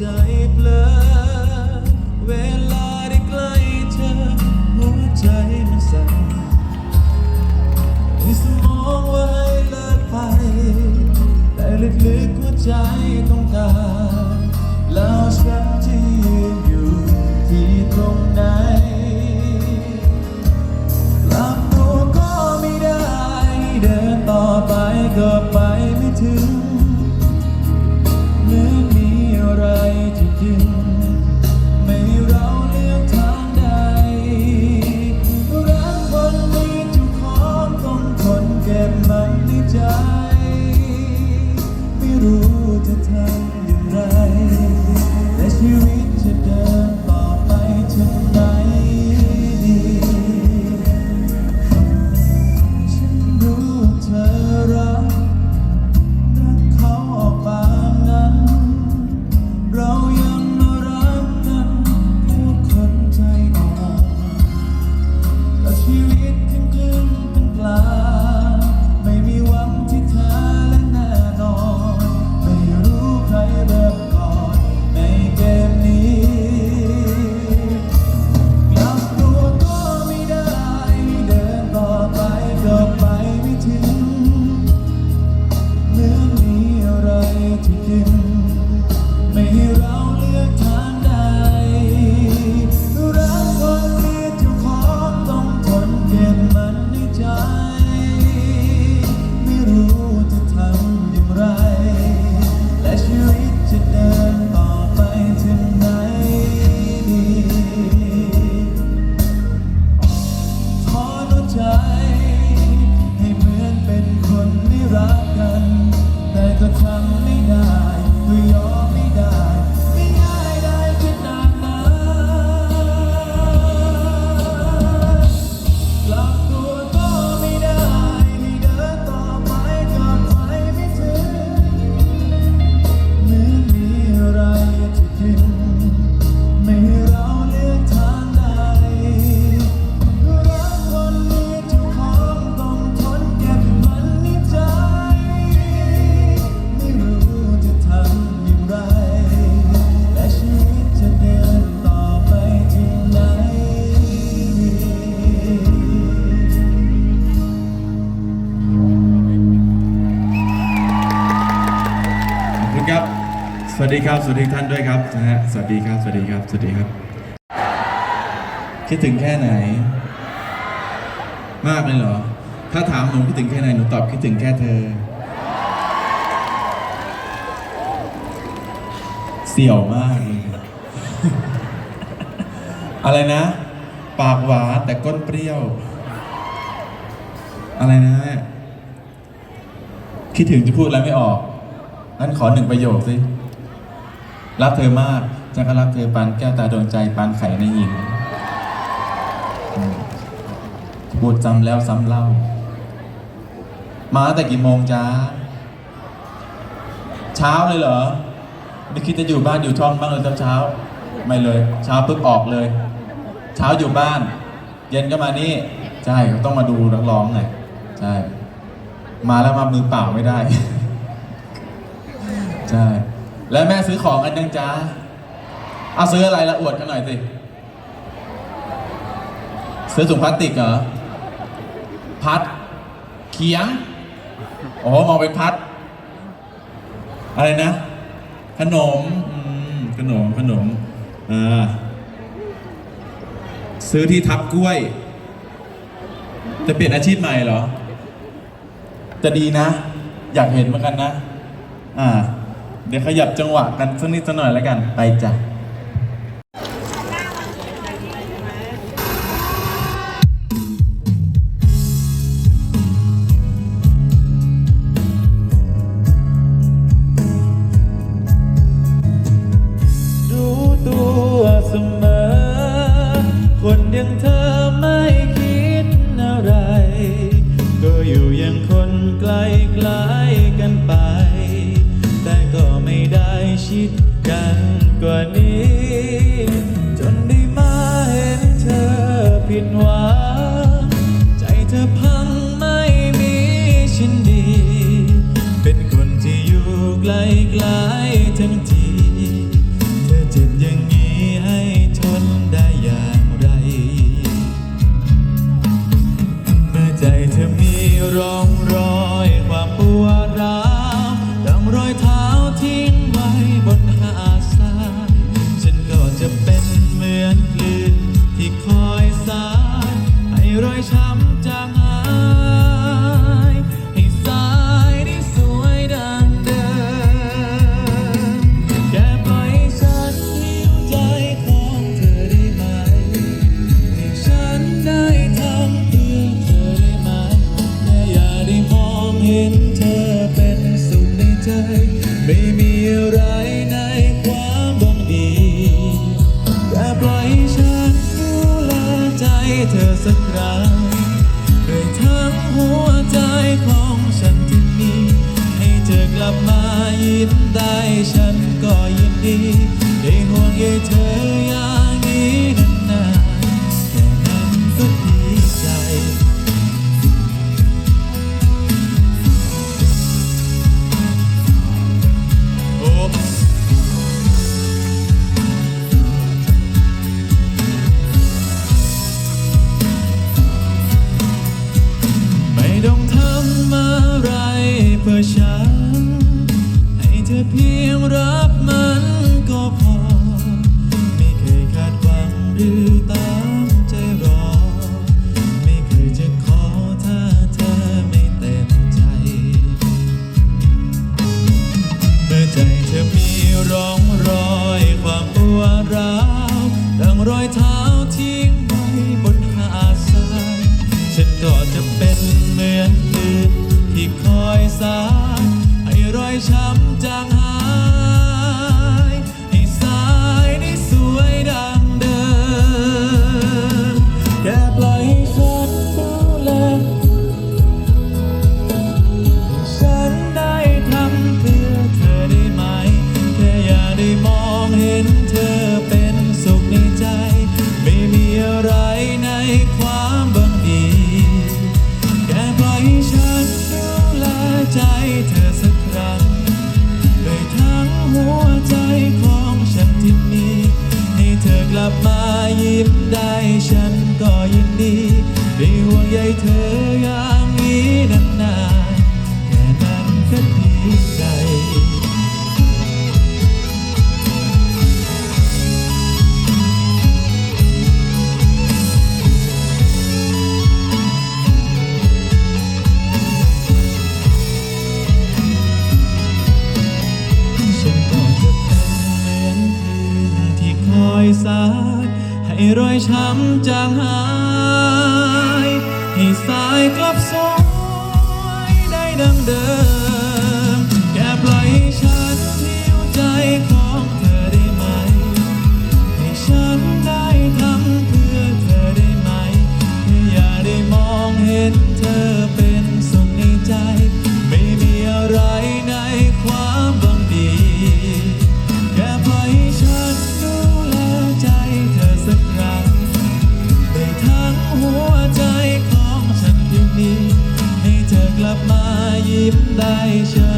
ใจเพลอเวลาได้ใกล้เธอ หัวใจมันสั่นในสมองว่าให้เลิกไป แต่ลึกๆหัวใจต้องการแล้วฉันที่ ที่กินไม่ สวัสดีครับ สวัสดีท่านด้วยครับนะฮะสวัสดีครับ สวัสดีครับ สวัสดีครับ คิดถึงแค่ไหน มากเลยเหรอ ถ้าถามหนูคิดถึงแค่ไหน หนูตอบคิดถึงแค่เธอ เสี่ยวมากเลย อะไรนะ ปากหวานแต่ก้นเปรี้ยว อะไรนะ คิดถึงจะพูดอะไรไม่ออก งั้นขอหนึ่งประโยคสิ รักเธอมากจะก็รักเธอปานแก้วตาดวงใจปานไข่ในหินพูดจำแล้วซ้ำเล่า มาแต่กี่โมงจ้า เช้าเลยเหรอ ไม่คิดจะอยู่บ้านอยู่ช่องบ้างเลยเช้าเช้า ไม่เลย เช้าปุ๊บออกเลย เช้าอยู่บ้าน เย็นก็มานี่ ใช่ต้องมาดูนักร้องไงใช่ มาแล้วมามือเปล่าไม่ได้ ใช่ แล้วแม่ซื้อของกันยังจ้าเอาซื้ออะไรละอวดกันหน่อยสิ ซื้อถุงพลาสติกเหรอ พัด เขียง โอ้มองเป็นพัด อะไรนะ ขนมอืมขนม ขนม อ่า ซื้อที่ทับกล้วย จะเปลี่ยนอาชีพใหม่เหรอ จะดีนะ อยากเห็นเหมือนกันนะ อ่า เดี๋ยวขยับจังหวะกันสักนิดสักหน่อยแล้วกัน ไปจ้ะรู้ตัวเสมอคนอย่างเธอ เธอสักครั้งโดยทั้งหัวใจของฉันที่มี ให้เธอกลับมายิ้มได้ฉันก็ยินดี ได้ห่วงใยเธอ กว่อฉัน ให้เธอเพียงรับมันก็พอ ไม่เคยคาดหวังหรือตามใจรอ ไม่เคยจะขอถ้าเธอไม่เต็มใจ เมื่อใจเธอมีร่องรอยความปวดร้าวดังรอยเท้าทิ้ง sky ยสาดให้รอยช้ำจางหาย ให้สายกลับสวยได้ดังเดิม 带着